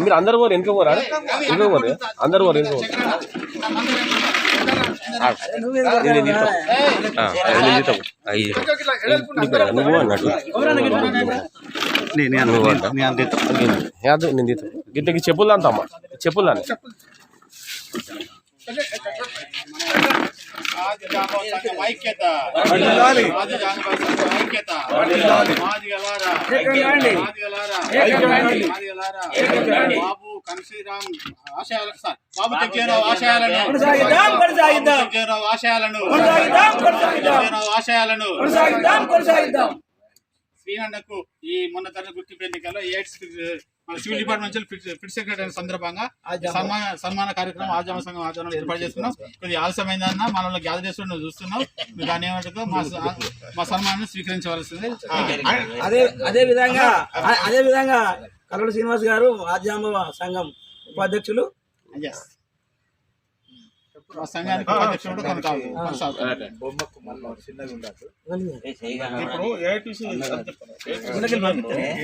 మీరు అందరు పోరు వెనుక పోరా వెనుక పోరు? అందరు పోరు. నీకు నువ్వు అన్నట్టు. నేను గిట్టకి చెప్పులు అంత అమ్మ చెప్పులు అని సంఘం ఐక్యత. మాదిగలారా మాదిగలారా మాదిగలారా బాబు కన్సీరామ్ ఆశయాల సార్. బాబు తెచ్చేరావు ఆశయాలను. తెచ్చేరావు ఆశయాలను. తెచ్చేరావు ఆశయాలను. శ్రీనండకు ఈ మొన్న తరగతి గుర్తింపు ఎన్నికల్లో ఎయిడ్స్ మన సివిల్ డిపార్ట్మెంట్ నుంచి ఫిట్ సెక్రటరీ సందర్భంగా సన్మాన సన్మాన కార్యక్రమం ఆజామ సంఘం ఆధ్వర్యంలో ఏర్పాటు చేస్తున్నాం. కొద్దిగా ఆలస్యమైందన్న మనల్ని గ్యాదర్ చేస్తున్న నువ్వు చూస్తున్నాం. దాని ఏమంటుందో మా మా సన్మానాన్ని స్వీకరించవలసింది. అదే అదే విధంగా అదే విధంగా కల్లూరు శ్రీనివాస్ గారు ఆద్యాంబ సంఘం ఉపాధ్యక్షులు. మా సంఘానికి.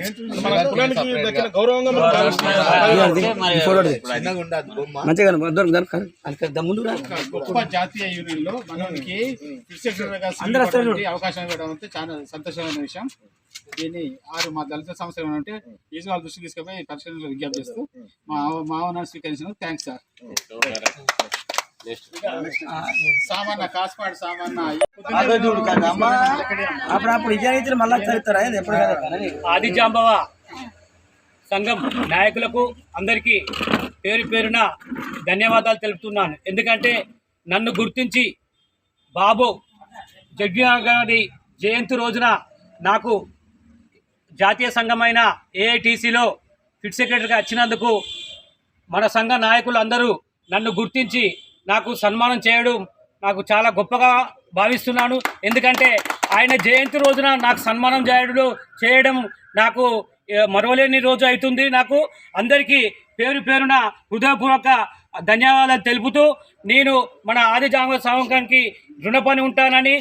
ఇప్పుడు మన కులానికి గౌరవంగా గొప్ప జాతీయ యూనియన్లో మనకి అవకాశం ఇవ్వడం అంటే చాలా సంతోషమైన విషయం. దీన్ని ఆరు మా దళిత సమస్యలు ఏమంటే ఈజీ వాళ్ళ దృష్టికి తీసుకుపోయి పరిశీలనలో విజ్ఞప్తి చేస్తూ మా మా ఆహ్వానాన్ని స్వీకరించిన థ్యాంక్స్ సార్ సామాన్య కాస్పాడు సామాన్య అప్పుడు అప్పుడు విజయనీతిని మళ్ళా చదువుతారా? ఎప్పుడు కదా ఆదిజాంబవ సంఘం నాయకులకు అందరికీ పేరు పేరున ధన్యవాదాలు తెలుపుతున్నాను. ఎందుకంటే నన్ను గుర్తించి బాబు జగ్జీవన్ గారి జయంతి రోజున నాకు జాతీయ సంఘమైన ఏఐటీసీలో ఫిట్ సెక్రటరీగా వచ్చినందుకు మన సంఘ నాయకులు అందరూ నన్ను గుర్తించి నాకు సన్మానం చేయడం. నాకు చాలా గొప్పగా భావిస్తున్నాను. ఎందుకంటే ఆయన జయంతి రోజున నాకు సన్మానం చేయడం చేయడం నాకు మరవలేని రోజు అవుతుంది నాకు. అందరికీ పేరు పేరున హృదయపూర్వక ధన్యవాదాలు తెలుపుతూ నేను మన ఆది జాంగ సంఘానికి రుణపని ఉంటానని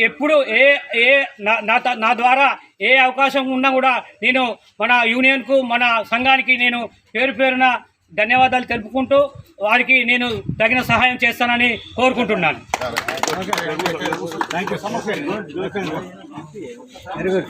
ఎప్పుడు ఏ ఏ నా నా త- నా ద్వారా ఏ అవకాశం ఉన్నా కూడా నేను మన యూనియన్కు మన సంఘానికి నేను పేరు పేరున ధన్యవాదాలు తెలుపుకుంటూ వారికి నేను తగిన సహాయం చేస్తానని కోరుకుంటున్నాను. Very good